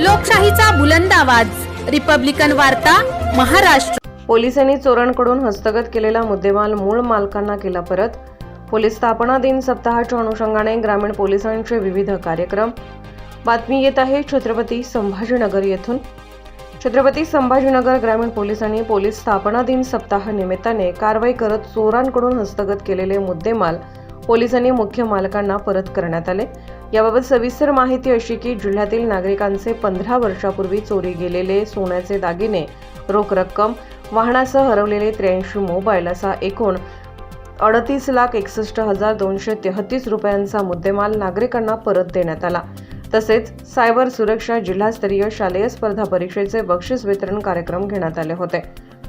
लोकशाहीचा बुलंद आवाज. रिपब्लिकन वार्ता महाराष्ट्र. पोलिसांनी चोरांकडून हस्तगत केलेला मुद्देमाल मूळ मालकांना केला परत. पोलीस स्थापना दिन सप्ताहाच्या अनुषंगाने ग्रामीण पोलिसांचे विविध कार्यक्रम. बातमी येत आहे छत्रपती संभाजीनगर येथून. छत्रपती संभाजीनगर ग्रामीण पोलिसांनी पोलीस स्थापना दिन सप्ताह निमित्ताने कारवाई करत चोरांकडून हस्तगत केलेले मुद्देमाल पोलिसांनी मुख्य मालकांना परत करण्यात आले. याबाबत सविस्तर माहिती अशी की जिल्ह्यातील नागरिकांचे पंधरा वर्षापूर्वी चोरी गेलेले सोन्याचे दागिने रोख रक्कम वाहनासह हरवलेले त्र्याऐंशी मोबाईल असा एकूण अडतीस लाख एकसष्ट हजार दोनशे तेहतीस रुपयांचा मुद्देमाल नागरिकांना परत देण्यात आला. तसेच सायबर सुरक्षा जिल्हास्तरीय शालेय स्पर्धा परीक्षेचे बक्षीस वितरण कार्यक्रम घेण्यात आले होते.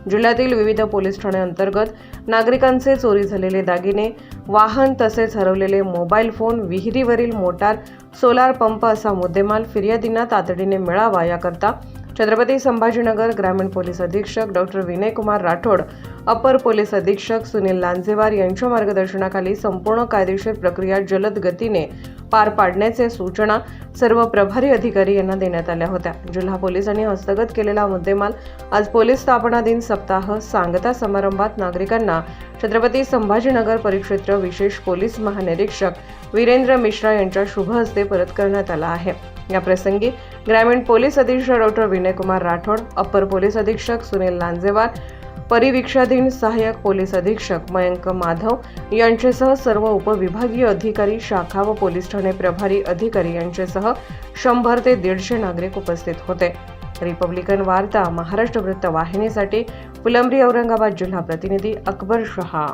जिल्ह्यातील विविध पोलीस ठाण्यांतर्गत नागरिकांचे चोरी झालेले दागिने वाहन तसेच हरवलेले मोबाईल फोन विहिरीवरील मोटार सोलार पंप असा मुद्देमाल फिर्यादींना तातडीने मिळावा याकरता छत्रपती संभाजीनगर ग्रामीण पोलीस अधीक्षक डॉक्टर विनयकुमार राठोड अपर पोलीस अधीक्षक सुनील लांजेवार यांच्या मार्गदर्शनाखाली संपूर्ण कायदेशीर प्रक्रिया जलद गतीने पार पाडण्याचे सूचना सर्व प्रभारी अधिकारी यांना देण्यात आल्या होत्या. जिल्हा पोलिसांनी हस्तगत केलेला मुद्देमाल आज पोलीस स्थापना दिन सप्ताह सांगता समारंभात नागरिकांना छत्रपती संभाजीनगर परिक्षेत्र विशेष पोलीस महानिरीक्षक वीरेंद्र मिश्रा यांच्या शुभ हस्ते परत करण्यात आला आहे. या प्रसंगी ग्रामीण पोलीस अधीक्षक डॉक्टर विनयकुमार राठोड अप्पर पोलीस अधीक्षक सुनील लांजेवार परिवीक्षाधीन सहाय्यक पोलीस अधीक्षक मयंक माधव यांच्यासह सर्व उपविभागीय अधिकारी शाखा व पोलीस ठाणे प्रभारी अधिकारी यांच्यासह शंभर ते दीडशे नागरिक उपस्थित होते. रिपब्लिकन वार्ता महाराष्ट्र वृत्तवाहिनीसाठी फुलंब्री औरंगाबाद जिल्हा प्रतिनिधी अकबर शहा.